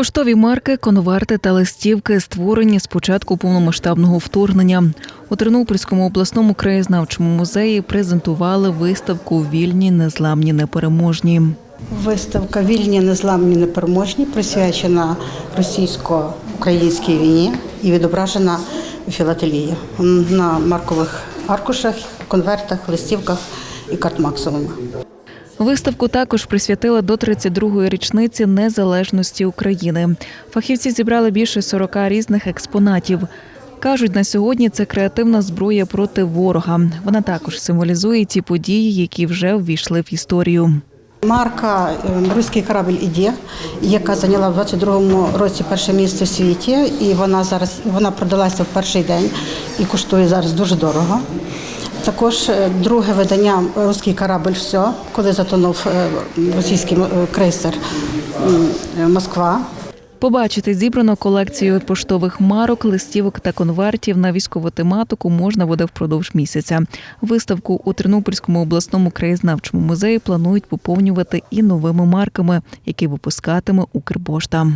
Поштові марки, конверти та листівки створені з початку повномасштабного вторгнення. У Тернопільському обласному краєзнавчому музеї презентували виставку Вільні, незламні, непереможні. Виставка Вільні незламні непереможні присвячена російсько-українській війні і відображена філателії на маркових аркушах, конвертах, листівках і картмаксовими. Виставку також присвятили до 32-ї річниці незалежності України. Фахівці зібрали більше 40 різних експонатів. Кажуть, на сьогодні це креативна зброя проти ворога. Вона також символізує ті події, які вже ввійшли в історію. Марка е, Руський корабль іде, яка зайняла в 22-му році перше місце в світі, і вона зараз вона продалася в перший день і коштує зараз дуже дорого. Також е, друге видання Руський корабль все, коли затонув е, російський е, крейсер Москва. Побачити зібрану колекцію поштових марок, листівок та конвертів на військову тематику можна буде впродовж місяця. Виставку у Тернопільському обласному краєзнавчому музеї планують поповнювати і новими марками, які випускатиме Укрпошта.